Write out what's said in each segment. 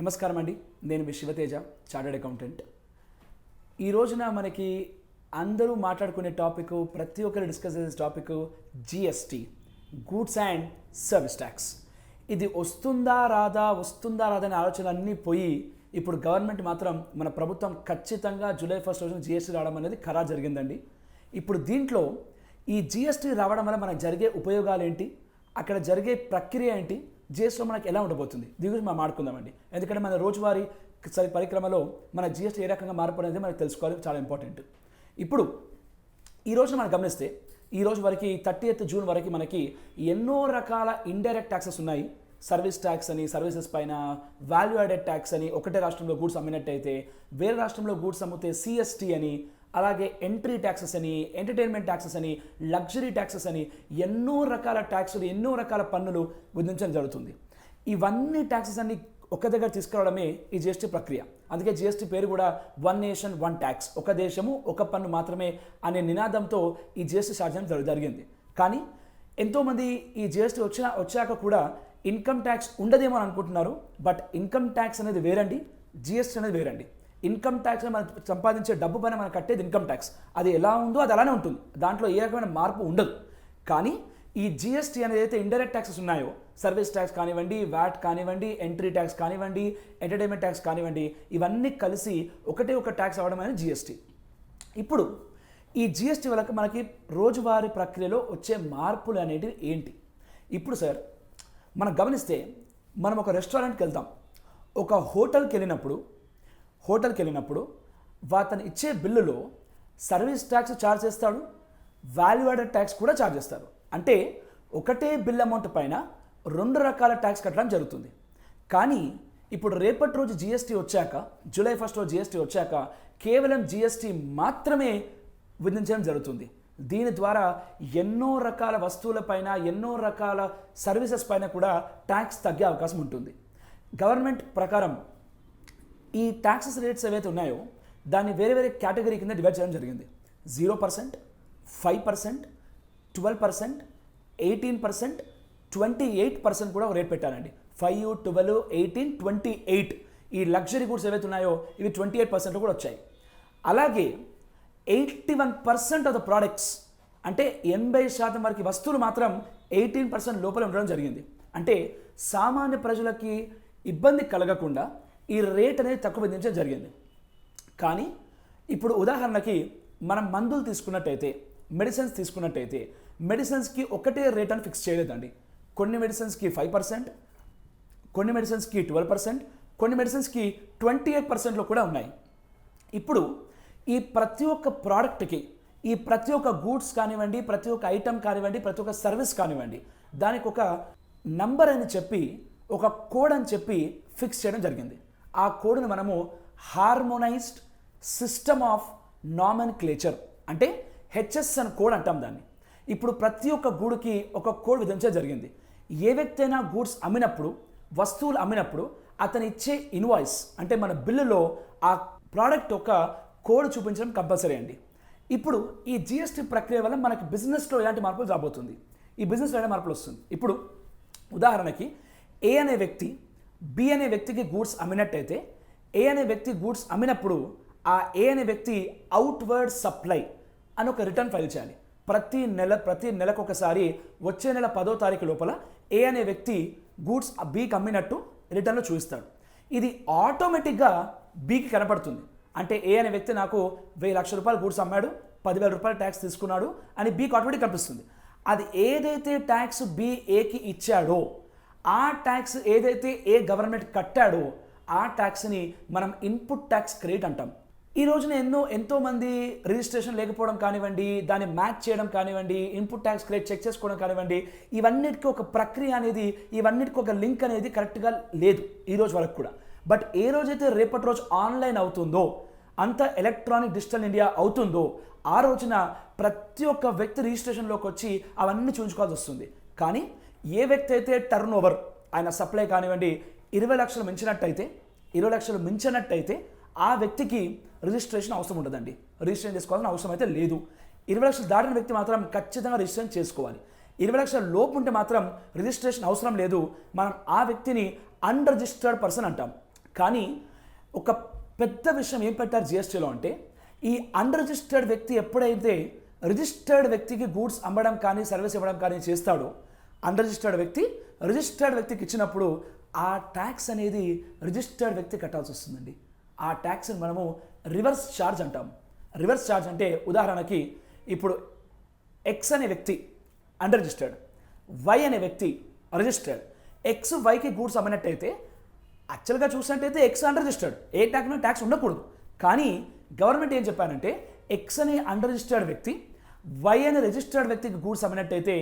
నమస్కారం అండి. నేను మీ శివతేజ చార్టర్డ్ అకౌంటెంట్ ఈ రోజున మనకి అందరూ మాట్లాడుకునే టాపిక్ ప్రతి ఒక్కరు డిస్కస్ చేసే topic GST goods and service tax ఇది వస్తుందా రాదా వస్తుందా రాదా అనే ఆలోచనలు అన్నీ పోయి ఇప్పుడు గవర్నమెంట్ మాత్రం మన ప్రభుత్వం ఖచ్చితంగా జూలై ఫస్ట్ రోజున జిఎస్టీ రావడం అనేది ఖరా జరిగిందండి. ఇప్పుడు దీంట్లో ఈ జిఎస్టీ రావడం వల్ల మనకు జరిగే ఉపయోగాలు ఏంటి? అక్కడ జరిగే ప్రక్రియ ఏంటి? జిఎస్టీలో మనకు ఎలా ఉండబోతుంది? దీని గురించి మనం మాట్లాడుకుందామండి. ఎందుకంటే మన రోజువారీ సరి పరిక్రమలో మన జిఎస్టీ ఏ రకంగా మార్పు అనేది మనకు తెలుసుకోవాలి చాలా ఇంపార్టెంట్. ఇప్పుడు ఈ రోజు మనం గమనిస్తే ఈ రోజు వరకు థర్టీ ఎయిత్ జూన్ వరకు మనకి ఎన్నో రకాల ఇండైరెక్ట్ ట్యాక్సెస్ ఉన్నాయి. సర్వీస్ ట్యాక్స్ అని సర్వీసెస్ పైన వాల్యూ యాడెడ్ ట్యాక్స్ అని ఒకటే రాష్ట్రంలో గూడ్స్ అమ్మినట్టయితే వేరే రాష్ట్రంలో గూడ్స్ అమ్మితే సిఎస్టీ అని అలాగే ఎంట్రీ ట్యాక్సెస్ అని ఎంటర్టైన్మెంట్ ట్యాక్సెస్ అని లగ్జరీ ట్యాక్సెస్ అని ఎన్నో రకాల ట్యాక్సులు ఎన్నో రకాల పన్నులు విధించడం జరుగుతుంది. ఇవన్నీ ట్యాక్సెస్ అన్ని ఒక దగ్గర తీసుకురావడమే ఈ జిఎస్టీ ప్రక్రియ. అందుకే జిఎస్టీ పేరు కూడా వన్ నేషన్ వన్ ట్యాక్స్. ఒక దేశము ఒక పన్ను మాత్రమే అనే నినాదంతో ఈ జిఎస్టీ సాధ్యం జరిగింది. కానీ ఎంతోమంది ఈ జిఎస్టీ వచ్చిన వచ్చాక కూడా ఇన్కమ్ ట్యాక్స్ ఉండదేమో అని అనుకుంటున్నారు. బట్ ఇన్కమ్ ట్యాక్స్ అనేది వేరండి జిఎస్టీ అనేది వేరండి. ఇన్కమ్ ట్యాక్స్ మనం సంపాదించే డబ్బు పైన మనం కట్టేది ఇన్కమ్ ట్యాక్స్. అది ఎలా ఉందో అది అలానే ఉంటుంది. దాంట్లో ఏ రకమైన మార్పు ఉండదు. కానీ ఈ జిఎస్టీ అనేది అయితే ఇండైరెక్ట్ ట్యాక్సెస్ ఉన్నాయో సర్వీస్ ట్యాక్స్ కానివ్వండి వ్యాట్ కానివ్వండి ఎంట్రీ ట్యాక్స్ కానివ్వండి ఎంటర్టైన్మెంట్ ట్యాక్స్ కానివ్వండి ఇవన్నీ కలిసి ఒకటే ఒక ట్యాక్స్ అవ్వడం అనేది జిఎస్టీ ఇప్పుడు ఈ జిఎస్టీ వల్ల మనకి రోజువారీ ప్రక్రియలో వచ్చే మార్పులు అనేటివి ఏంటి? ఇప్పుడు సార్ మనం గమనిస్తే మనం ఒక రెస్టారెంట్కి వెళ్తాం. ఒక హోటల్కి వెళ్ళినప్పుడు హోటల్కి వెళ్ళినప్పుడు అతను ఇచ్చే బిల్లులో సర్వీస్ ట్యాక్స్ ఛార్జ్ చేస్తాడు వాల్యూ యాడెడ్ ట్యాక్స్ కూడా ఛార్జ్ చేస్తారు. అంటే ఒకటే బిల్ అమౌంట్ పైన రెండు రకాల ట్యాక్స్ కట్టడం జరుగుతుంది. కానీ ఇప్పుడు రేపటి రోజు జిఎస్టీ వచ్చాక జూలై ఫస్ట్ రోజు జిఎస్టీ వచ్చాక కేవలం జిఎస్టీ మాత్రమే విధించడం జరుగుతుంది. దీని ద్వారా ఎన్నో రకాల వస్తువులపైన ఎన్నో రకాల సర్వీసెస్ పైన కూడా ట్యాక్స్ తగ్గే అవకాశం ఉంటుంది. గవర్నమెంట్ ప్రకారం ఈ ట్యాక్సెస్ రేట్స్ ఏవైతే ఉన్నాయో దాన్ని వేరే వేరే కేటగిరీ కింద డివైడ్ చేయడం జరిగింది. Zero percent five percent twelve percent eighteen percent twenty eight percent కూడా ఒక రేట్ పెట్టారండి. Five twelve eighteen twenty eight ఈ లగ్జరీ గూడ్స్ ఏవైతే ఉన్నాయో ఇవి ట్వంటీ ఎయిట్ పర్సెంట్ కూడా వచ్చాయి. అలాగే eighty one percent of the products అంటే ఎనభై శాతం వరకు వస్తువులు మాత్రం ఎయిటీన్ పర్సెంట్ లోపల ఉండడం జరిగింది. అంటే సామాన్య ప్రజలకి ఇబ్బంది కలగకుండా ఈ రేట్ అనేది తక్కువ విధించడం జరిగింది. కానీ ఇప్పుడు ఉదాహరణకి మనం మందులు తీసుకున్నట్టయితే మెడిసిన్స్ తీసుకున్నట్టయితే మెడిసిన్స్కి ఒకటే రేట్ అని ఫిక్స్ చేయలేదండి. కొన్ని మెడిసిన్స్కి ఫైవ్ పర్సెంట్ కొన్ని మెడిసిన్స్కి ట్వెల్వ్ పర్సెంట్ కొన్ని మెడిసిన్స్కి ట్వంటీ ఎయిట్ పర్సెంట్లో కూడా ఉన్నాయి. ఇప్పుడు ఈ ప్రతి ఒక్క ప్రోడక్ట్కి ఈ ప్రతి ఒక్క గూడ్స్ కానివ్వండి ప్రతి ఒక్క ఐటమ్ కానివ్వండి ప్రతి ఒక్క సర్వీస్ కానివ్వండి దానికి ఒక నంబర్ అని చెప్పి ఒక కోడ్ అని చెప్పి ఫిక్స్ చేయడం జరిగింది. ఆ కోడ్ని మనము harmonised system of nomenclature అంటే హెచ్ఎస్ అని కోడ్ అంటాం దాన్ని. ఇప్పుడు ప్రతి ఒక్క గూడుకి ఒక కోడ్ విధించడం జరిగింది. ఏ వ్యక్తి అయినా గూడ్స్ అమ్మినప్పుడు వస్తువులు అమ్మినప్పుడు అతను ఇచ్చే ఇన్వాయిస్ అంటే మన బిల్లులో ఆ ప్రోడక్ట్ ఒక కోడ్ చూపించడం కంపల్సరీ అండి. ఇప్పుడు ఈ జిఎస్టీ ప్రక్రియ వల్ల మనకి బిజినెస్లో ఎలాంటి మార్పులు రాబోతుంది? ఈ బిజినెస్లో ఎలాంటి మార్పులు వస్తుంది? ఇప్పుడు ఉదాహరణకి ఏ అనే వ్యక్తి బి అనే వ్యక్తికి గూడ్స్ అమ్మినట్టయితే ఏ అనే వ్యక్తి గూడ్స్ అమ్మినప్పుడు ఆ ఏ అనే వ్యక్తి అవుట్వర్డ్ సప్లై అని ఒక రిటర్న్ ఫైల్ చేయాలి. ప్రతి నెల ప్రతి నెలకు ఒకసారి వచ్చే నెల పదో తారీఖు లోపల ఏ అనే వ్యక్తి గూడ్స్ బీకి అమ్మినట్టు రిటర్న్లో చూపిస్తాడు. ఇది ఆటోమేటిక్గా బీకి కనపడుతుంది. అంటే ఏ అనే వ్యక్తి నాకు వెయ్యి లక్షల రూపాయలు గూడ్స్ అమ్మాడు పదివేల రూపాయలు ట్యాక్స్ తీసుకున్నాడు అని బీకి ఆటోమేటిక్ కనిపిస్తుంది. అది ఏదైతే ట్యాక్స్ బి ఏకి ఇచ్చాడో ఆ ట్యాక్స్ ఏదైతే ఏ గవర్నమెంట్ కట్టాడో ఆ ట్యాక్స్ని మనం ఇన్పుట్ ట్యాక్స్ క్రెడిట్ అంటాం. ఈ రోజున ఎన్నో ఎంతోమంది రిజిస్ట్రేషన్ లేకపోవడం కానివ్వండి దాన్ని మ్యాచ్ చేయడం కానివ్వండి ఇన్పుట్ ట్యాక్స్ క్రెడిట్ చెక్ చేసుకోవడం కానివ్వండి ఇవన్నిటికీ ఒక ప్రక్రియ అనేది ఇవన్నిటికీ ఒక లింక్ అనేది కరెక్ట్గా లేదు ఈ రోజు వరకు కూడా. బట్ ఏ రోజైతే రేపటి రోజు ఆన్లైన్ అవుతుందో అంత ఎలక్ట్రానిక్ డిజిటల్ ఇండియా అవుతుందో ఆ రోజున ప్రతి ఒక్క వ్యక్తి రిజిస్ట్రేషన్లోకి వచ్చి అవన్నీ చూపించుకోవాల్సి వస్తుంది. కానీ ఏ వ్యక్తి అయితే టర్న్ ఓవర్ ఆయన సప్లై కానివ్వండి ఇరవై లక్షలు మించినట్టయితే ఇరవై లక్షలు మించినట్టయితే ఆ వ్యక్తికి రిజిస్ట్రేషన్ అవసరం ఉండదండి. రిజిస్ట్రేషన్ చేసుకోవాల్సిన అవసరం అయితే లేదు. ఇరవై లక్షలు దాటిన వ్యక్తి మాత్రం ఖచ్చితంగా రిజిస్ట్రేషన్ చేసుకోవాలి. ఇరవై లక్షల లోపు ఉంటే మాత్రం రిజిస్ట్రేషన్ అవసరం లేదు. మనం ఆ వ్యక్తిని అన్రిజిస్టర్డ్ పర్సన్ అంటాం. కానీ ఒక పెద్ద విషయం ఏం పెట్టారు జిఎస్టీలో అంటే ఈ అన్రిజిస్టర్డ్ వ్యక్తి ఎప్పుడైతే రిజిస్టర్డ్ వ్యక్తికి గూడ్స్ అమ్మడం కానీ సర్వీస్ ఇవ్వడం కానీ చేస్తాడో అన్రిజిస్టర్డ్ వ్యక్తి రిజిస్టర్డ్ వ్యక్తికి ఇచ్చినప్పుడు ఆ ట్యాక్స్ అనేది రిజిస్టర్డ్ వ్యక్తి కట్టాల్సి వస్తుందండి. ఆ ట్యాక్స్ని మనము రివర్స్ ఛార్జ్ అంటాం. రివర్స్ ఛార్జ్ అంటే ఉదాహరణకి ఇప్పుడు ఎక్స్ అనే వ్యక్తి అన్రిజిస్టర్డ్ వై అనే వ్యక్తి రిజిస్టర్డ్ ఎక్స్ వైకి గూడ్స్ అమ్మినట్టయితే యాక్చువల్గా చూసినట్టయితే ఎక్స్ అన్రిజిస్టర్డ్ ఏ ట్యాక్స్ ట్యాక్స్ ఉండకూడదు. కానీ గవర్నమెంట్ ఏం చెప్పారంటే ఎక్స్ అనే అన్రిజిస్టర్డ్ వ్యక్తి వై అనే రిజిస్టర్డ్ వ్యక్తికి గూడ్స్ అమ్మినట్టయితే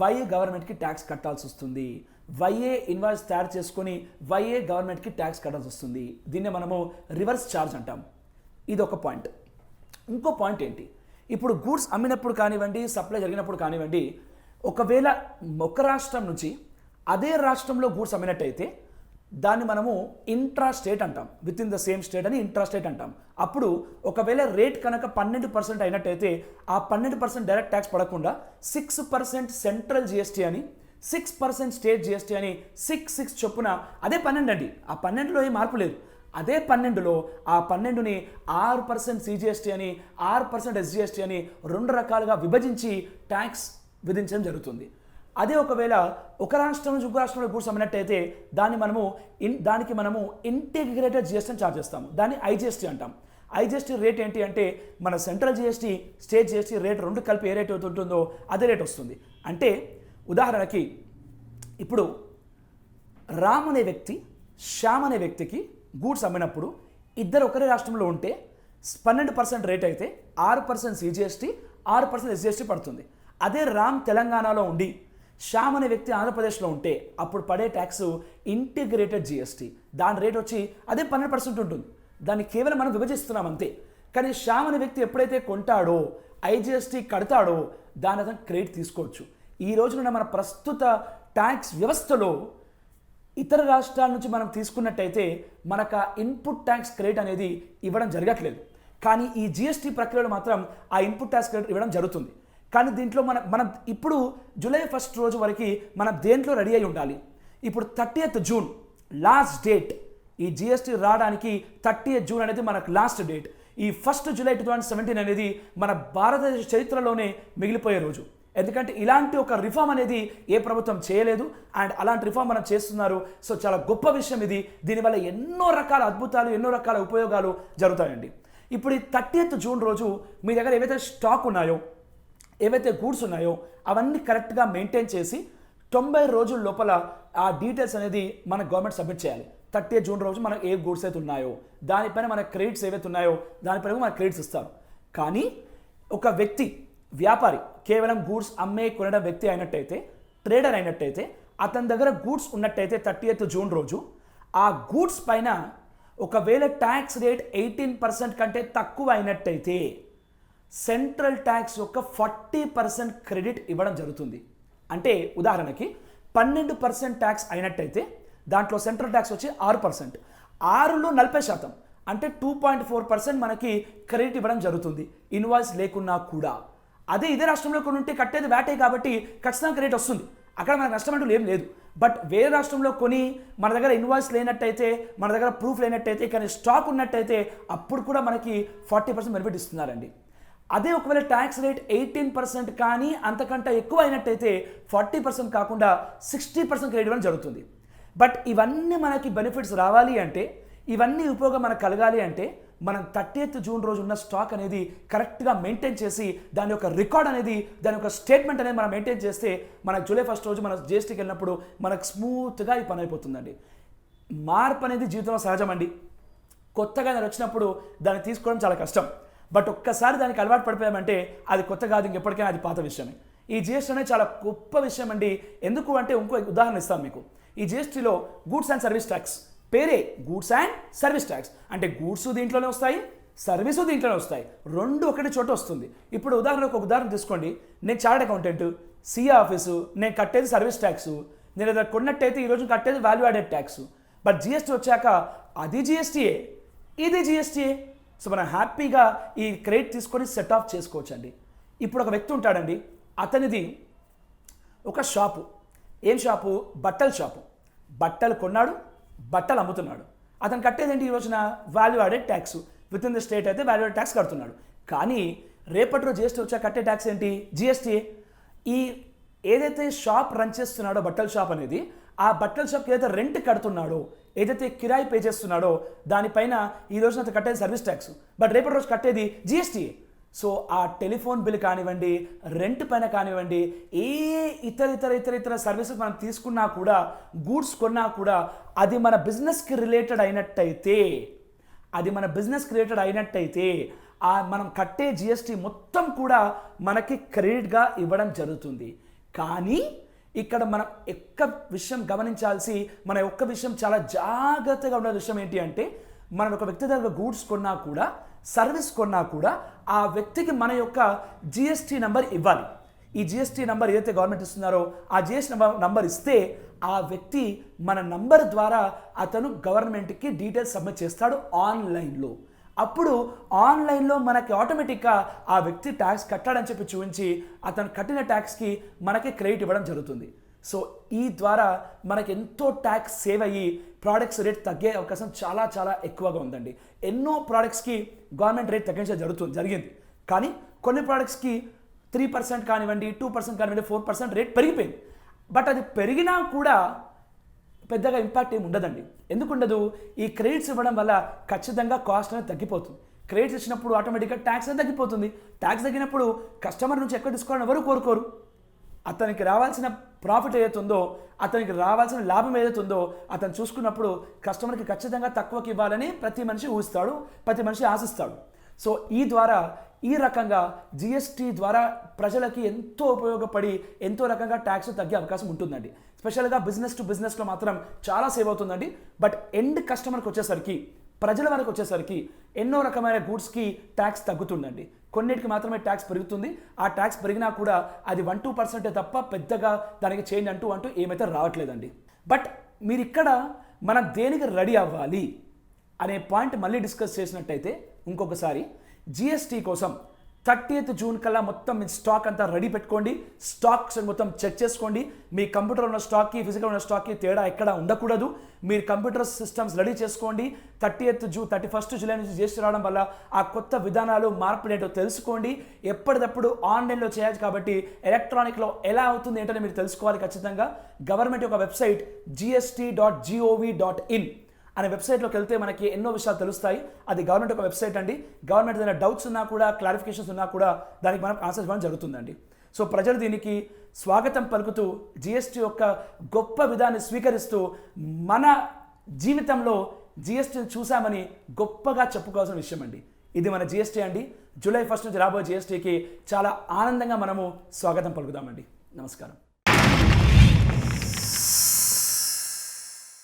వైఏ గవర్నమెంట్కి ట్యాక్స్ కట్టాల్సి వస్తుంది. వైఏ ఇన్వాయిస్ తయారు చేసుకొని వైఏ గవర్నమెంట్కి ట్యాక్స్ కట్టాల్సి వస్తుంది. దీన్నే మనము రివర్స్ ఛార్జ్ అంటాం. ఇది ఒక పాయింట్. ఇంకో పాయింట్ ఏంటి? ఇప్పుడు గూడ్స్ అమ్మినప్పుడు కానివ్వండి సప్లై జరిగినప్పుడు కానివ్వండి ఒకవేళ ఒక రాష్ట్రం నుంచి అదే రాష్ట్రంలో గూడ్స్ అమ్మినట్టయితే దాన్ని మనము ఇంట్రా స్టేట్ అంటాం. Within the same state అని ఇంట్రా స్టేట్ అంటాం. అప్పుడు ఒకవేళ రేట్ కనుక పన్నెండు పర్సెంట్ అయినట్టయితే ఆ పన్నెండు పర్సెంట్ డైరెక్ట్ ట్యాక్స్ పడకుండా సిక్స్ పర్సెంట్ సెంట్రల్ జిఎస్టీ అని సిక్స్ పర్సెంట్ స్టేట్ జిఎస్టీ అని సిక్స్ సిక్స్ చొప్పున అదే పన్నెండు అండి. ఆ పన్నెండులో ఏం మార్పు లేదు. అదే పన్నెండులో ఆ పన్నెండుని ఆరు పర్సెంట్ సిజిఎస్టీ అని ఆరు పర్సెంట్ ఎస్జిఎస్టీ అని రెండు రకాలుగా విభజించి ట్యాక్స్ విధించడం జరుగుతుంది. అదే ఒకవేళ ఒక రాష్ట్రం నుంచి ఇంకో రాష్ట్రంలో గూడ్స్ అమ్మినట్టయితే దాన్ని మనము ఇన్ దానికి మనము ఇంటిగ్రేటెడ్ జిఎస్టీని చార్జ్ చేస్తాము. దాన్ని ఐజిఎస్టీ అంటాం. ఐజిఎస్టీ రేట్ ఏంటి అంటే మన central GST state GST rate రెండు కలిపి ఏ రేట్ ఉంటుందో అదే రేట్ వస్తుంది. అంటే ఉదాహరణకి ఇప్పుడు రామ్ అనే వ్యక్తి శ్యామ్ అనే వ్యక్తికి గూడ్స్ అమ్మినప్పుడు ఇద్దరు ఒకరే రాష్ట్రంలో ఉంటే పన్నెండు పర్సెంట్ రేట్ అయితే ఆరు పర్సెంట్ సిజిఎస్టీ ఆరు పర్సెంట్ ఎస్జిఎస్టీ పడుతుంది. అదే రామ్ తెలంగాణలో ఉండి శ్యామ్ అనే వ్యక్తి ఆంధ్రప్రదేశ్లో ఉంటే అప్పుడు పడే ట్యాక్స్ ఇంటిగ్రేటెడ్ జిఎస్టీ. దాని రేట్ వచ్చి అదే పన్నెండు పర్సెంట్ ఉంటుంది. దాన్ని కేవలం మనం విభజిస్తున్నాం అంతే. కానీ శ్యామ్ అనే వ్యక్తి ఎప్పుడైతే కొంటాడో ఐజిఎస్టీ కడతాడో దాని అతను క్రెడిట్ తీసుకోవచ్చు. ఈ రోజున మన ప్రస్తుత ట్యాక్స్ వ్యవస్థలో ఇతర రాష్ట్రాల నుంచి మనం తీసుకున్నట్టయితే మనకు ఆ ఇన్పుట్ ట్యాక్స్ క్రెడిట్ అనేది ఇవ్వడం జరగట్లేదు. కానీ ఈ జిఎస్టీ ప్రక్రియలో మాత్రం ఆ ఇన్పుట్ ట్యాక్స్ క్రెడిట్ ఇవ్వడం జరుగుతుంది. కానీ దీంట్లో మన మనం ఇప్పుడు జూలై ఫస్ట్ రోజు వరకు మనం దేంట్లో రెడీ అయి ఉండాలి. ఇప్పుడు థర్టీయత్ జూన్ లాస్ట్ డేట్. ఈ జిఎస్టీ రావడానికి థర్టీ జూన్ అనేది మనకు లాస్ట్ డేట్. ఈ first July two thousand seventeen అనేది మన భారతదేశ చరిత్రలోనే మిగిలిపోయే రోజు. ఎందుకంటే ఇలాంటి ఒక రిఫార్మ్ అనేది ఏ ప్రభుత్వం చేయలేదు. అండ్ అలాంటి రిఫార్మ్ మనం చేస్తున్నారు. సో చాలా గొప్ప విషయం ఇది. దీనివల్ల ఎన్నో రకాల అద్భుతాలు ఎన్నో రకాల ఉపయోగాలు జరుగుతాయండి. ఇప్పుడు ఈ థర్టీయత్ జూన్ రోజు మీ దగ్గర ఏవైతే స్టాక్ ఉన్నాయో ఏవైతే గూడ్స్ ఉన్నాయో అవన్నీ కరెక్ట్గా మెయింటైన్ చేసి తొంభై రోజుల లోపల ఆ డీటెయిల్స్ అనేది మన గవర్నమెంట్ సబ్మిట్ చేయాలి. థర్టీ జూన్ రోజు మనకు ఏ గూడ్స్ అయితే ఉన్నాయో దానిపైన మన క్రెడిట్స్ ఏవైతే ఉన్నాయో దానిపైన మన క్రెడిట్స్ ఇస్తారు. కానీ ఒక వ్యక్తి వ్యాపారి కేవలం గూడ్స్ అమ్మే కొనడం వ్యక్తి అయినట్టయితే ట్రేడర్ అయినట్టయితే అతని దగ్గర గూడ్స్ ఉన్నట్టయితే థర్టీ ఎయిత్ జూన్ రోజు ఆ గూడ్స్ పైన ఒకవేళ ట్యాక్స్ రేట్ ఎయిటీన్ పర్సెంట్ కంటే తక్కువ అయినట్టయితే సెంట్రల్ ట్యాక్స్ యొక్క ఫార్టీ పర్సెంట్ క్రెడిట్ ఇవ్వడం జరుగుతుంది. అంటే ఉదాహరణకి పన్నెండు పర్సెంట్ ట్యాక్స్ అయినట్టయితే దాంట్లో సెంట్రల్ ట్యాక్స్ వచ్చి ఆరు పర్సెంట్. ఆరులో నలభై శాతం. అంటే టూ పాయింట్ ఫోర్ పర్సెంట్ మనకి క్రెడిట్ ఇవ్వడం జరుగుతుంది. ఇన్వాయిస్ లేకున్నా కూడా. అదే ఇదే రాష్ట్రంలో కొన్ని ఉంటే కట్టేది వ్యాటే కాబట్టి ఖచ్చితంగా క్రెడిట్ వస్తుంది. అక్కడ మనకు నష్టం అంటూ ఏం లేదు. బట్ వేరే రాష్ట్రంలో కొని మన దగ్గర ఇన్వాయిస్ లేనట్టయితే మన దగ్గర ప్రూఫ్ లేనట్టయితే కానీ స్టాక్ ఉన్నట్టయితే అప్పుడు కూడా మనకి ఫార్టీ పర్సెంట్ బెనిఫిట్ ఇస్తున్నారండి. అదే ఒకవేళ ట్యాక్స్ రేట్ ఎయిటీన్ పర్సెంట్ కానీ అంతకంటే ఎక్కువ అయినట్టయితే ఫార్టీ పర్సెంట్ కాకుండా సిక్స్టీ పర్సెంట్ క్రెడిట్ ఇవ్వడం జరుగుతుంది. బట్ ఇవన్నీ మనకి బెనిఫిట్స్ రావాలి అంటే ఇవన్నీ ఉపయోగం మనకు కలగాలి అంటే మనం థర్టీ జూన్ రోజు ఉన్న స్టాక్ అనేది కరెక్ట్గా మెయింటైన్ చేసి దాని యొక్క రికార్డ్ అనేది దాని యొక్క స్టేట్మెంట్ అనేది మనం మెయింటైన్ చేస్తే మనకు జూలై ఫస్ట్ రోజు మన జిఎస్టీకి వెళ్ళినప్పుడు మనకు స్మూత్గా ఈ పని అయిపోతుందండి. మార్పు అనేది జీవితంలో సహజం అండి. కొత్తగా దాన్ని వచ్చినప్పుడు దాన్ని తీసుకోవడం చాలా కష్టం. బట్ ఒక్కసారి దానికి అలవాటు పడిపోయామంటే అది కొత్త కాదు ఇంకెప్పటికైనా అది పాత విషయమే. ఈ జిఎస్టీ అనేది చాలా గొప్ప విషయం అండి ఎందుకు అంటే ఇంకో ఉదాహరణ ఇస్తాను మీకు. ఈ జిఎస్టీలో గూడ్స్ అండ్ సర్వీస్ ట్యాక్స్. పేరే గూడ్స్ అండ్ సర్వీస్ ట్యాక్స్. అంటే గూడ్స్ దీంట్లోనే వస్తాయి సర్వీసు దీంట్లోనే వస్తాయి. రెండు ఒకటి చోట వస్తుంది. ఇప్పుడు ఉదాహరణకు ఒక ఉదాహరణ తీసుకోండి. నేను చార్ట్ అకౌంటెంట్ సిఏ ఆఫీసు నేను కట్టేది సర్వీస్ ట్యాక్స్ నేను ఏదైనా కొన్నట్టయితే ఈరోజు కట్టేది value added tax. But GST వచ్చాక అది జిఎస్టీయే. ఇది జిఎస్టీయే. సో మనం హ్యాపీగా ఈ క్రెడిట్ తీసుకొని సెట్ ఆఫ్ చేసుకోవచ్చు అండి ఇప్పుడు ఒక వ్యక్తి ఉంటాడండి. అతనిది ఒక షాపు. ఏం షాపు? బట్టల షాపు. బట్టలు కొన్నాడు బట్టలు అమ్ముతున్నాడు. అతను కట్టేదేంటి ఈ రోజున? Value added tax. Within the state అయితే వాల్యూ యాడెడ్ ట్యాక్స్ కడుతున్నాడు. కానీ రేపటి రోజు జిఎస్టీ వచ్చా? కట్టే ట్యాక్స్ ఏంటి? జిఎస్టీ. ఈ ఏదైతే షాప్ రన్ చేస్తున్నాడో బట్టల షాప్ అనేది ఆ బట్టల షాప్కి ఏదైతే రెంట్ కడుతున్నాడో ఏదైతే కిరాయి పే చేస్తున్నాడో దానిపైన ఈ రోజున అతను కట్టేది సర్వీస్ ట్యాక్స్. బట్ రేపటి రోజు కట్టేది జిఎస్టీ. సో ఆ టెలిఫోన్ బిల్ కానివ్వండి రెంట్ పైన కానివ్వండి ఏ ఇతర ఇతర ఇతర ఇతర సర్వీసెస్ మనం తీసుకున్నా కూడా గూడ్స్ కొన్నా కూడా అది మన బిజినెస్కి రిలేటెడ్ అయినట్టయితే అది మన బిజినెస్ రిలేటెడ్ అయినట్టయితే ఆ మనం కట్టే జిఎస్టీ మొత్తం కూడా మనకి క్రెడిట్గా ఇవ్వడం జరుగుతుంది. కానీ ఇక్కడ మనం ఒక్క విషయం గమనించాల్సి మన ఒక్క విషయం చాలా జాగ్రత్తగా ఉన్న విషయం ఏంటి అంటే మనం ఒక వ్యక్తి దగ్గర గూడ్స్ కొన్నా కూడా సర్వీస్ కొన్నా కూడా ఆ వ్యక్తికి మన యొక్క జిఎస్టీ నెంబర్ ఇవ్వాలి. ఈ జిఎస్టీ నెంబర్ ఏదైతే గవర్నమెంట్ ఇస్తున్నారో ఆ జిఎస్టీ నంబర్ నంబర్ ఇస్తే ఆ వ్యక్తి మన నంబర్ ద్వారా అతను గవర్నమెంట్కి డీటెయిల్స్ సబ్మిట్ చేస్తాడు ఆన్లైన్లో. అప్పుడు ఆన్లైన్లో మనకి ఆటోమేటిక్గా ఆ వ్యక్తి ట్యాక్స్ కట్టాడని చెప్పి చూపించి అతను కట్టిన ట్యాక్స్కి మనకి క్రెడిట్ ఇవ్వడం జరుగుతుంది. సో ఈ ద్వారా మనకి ఎంతో ట్యాక్స్ సేవ్ అయ్యి ప్రోడక్ట్స్ రేట్ తగ్గే అవకాశం చాలా చాలా ఎక్కువగా ఉందండి. ఎన్నో ప్రోడక్ట్స్కి గవర్నమెంట్ రేట్ తగ్గించడం జరుగుతుంది జరిగింది. కానీ కొన్ని ప్రోడక్ట్స్కి త్రీ పర్సెంట్ కానివ్వండి టూ పర్సెంట్ కానివ్వండి ఫోర్ పర్సెంట్ రేట్ పెరిగిపోయింది. బట్ అది పెరిగినా కూడా పెద్దగా ఇంపాక్ట్ ఏమి ఉండదండి. ఎందుకు ఉండదు ఈ క్రెడిట్స్ ఇవ్వడం వల్ల ఖచ్చితంగా కాస్ట్ అనేది తగ్గిపోతుంది. క్రెడిట్స్ ఇచ్చినప్పుడు ఆటోమేటిక్గా ట్యాక్స్ అనేది తగ్గిపోతుంది. ట్యాక్స్ తగ్గినప్పుడు కస్టమర్ నుంచి ఎక్కువ తీసుకోవాలని ఎవరు కోరుకోరు? అతనికి రావాల్సిన ప్రాఫిట్ ఏదైతుందో ఉందో అతనికి రావాల్సిన లాభం ఏదైతుందో ఉందో అతను చూసుకున్నప్పుడు కస్టమర్కి ఖచ్చితంగా తక్కువకి ఇవ్వాలని ప్రతి మనిషి ఊహిస్తాడు ప్రతి మనిషి ఆశిస్తాడు. సో ఈ ద్వారా ఈ రకంగా జిఎస్టీ ద్వారా ప్రజలకి ఎంతో ఉపయోగపడి ఎంతో రకంగా ట్యాక్స్ తగ్గే అవకాశం ఉంటుందండి. స్పెషల్గా బిజినెస్ టు బిజినెస్లో మాత్రం చాలా సేవ్ అవుతుందండి. బట్ ఎండ్ కస్టమర్కి వచ్చేసరికి ప్రజల వరకు వచ్చేసరికి ఎన్నో రకమైన గూడ్స్కి ట్యాక్స్ తగ్గుతుందండి. కొన్నిటికి మాత్రమే ట్యాక్స్ పెరుగుతుంది. ఆ ట్యాక్స్ పెరిగినా కూడా అది వన్ టూ పర్సెంటే తప్ప పెద్దగా దానికి చేంజ్ అంటూ అంటూ ఏమైతే రావట్లేదండి. బట్ మీరు ఇక్కడ మనం దేనికి రెడీ అవ్వాలి అనే పాయింట్ మళ్ళీ డిస్కస్ చేసినట్టయితే ఇంకొకసారి జిఎస్టీ కోసం థర్టీఎత్ జూన్ కల్లా మొత్తం మీ స్టాక్ అంతా రెడీ పెట్టుకోండి. స్టాక్స్ మొత్తం చెక్ చేసుకోండి. మీ కంప్యూటర్ ఉన్న స్టాక్కి ఫిజికల్ ఉన్న స్టాక్కి తేడా ఎక్కడ ఉండకూడదు. మీరు కంప్యూటర్ సిస్టమ్స్ రెడీ చేసుకోండి. థర్టీయత్ జూ థర్టీ ఫస్ట్ జూలై నుంచి చేసి రావడం వల్ల ఆ కొత్త విధానాలు మార్పులు ఏంటో తెలుసుకోండి. ఎప్పటికప్పుడు ఆన్లైన్లో చేయాలి కాబట్టి ఎలక్ట్రానిక్లో ఎలా అవుతుంది ఏంటో మీరు తెలుసుకోవాలి ఖచ్చితంగా. గవర్నమెంట్ యొక్క website GST dot G O V dot in. అనే వెబ్సైట్లోకి వెళ్తే మనకి ఎన్నో విషయాలు తెలుస్తాయి. అది గవర్నమెంట్ ఒక వెబ్సైట్ అండి. గవర్నమెంట్ ఏదైనా డౌట్స్ ఉన్నా కూడా క్లారిఫికేషన్స్ ఉన్నా కూడా దానికి మనం ఆన్సర్స్ ఇవ్వడం జరుగుతుందండి. సో ప్రజలు దీనికి స్వాగతం పలుకుతూ జిఎస్టీ యొక్క గొప్ప విధాన్ని స్వీకరిస్తూ మన జీవితంలో జిఎస్టీని చూసామని గొప్పగా చెప్పుకోవాల్సిన విషయం అండి ఇది మన జిఎస్టీ అండి. జూలై ఫస్ట్ నుంచి రాబోయే జిఎస్టీకి చాలా ఆనందంగా మనము స్వాగతం పలుకుదామండి. నమస్కారం.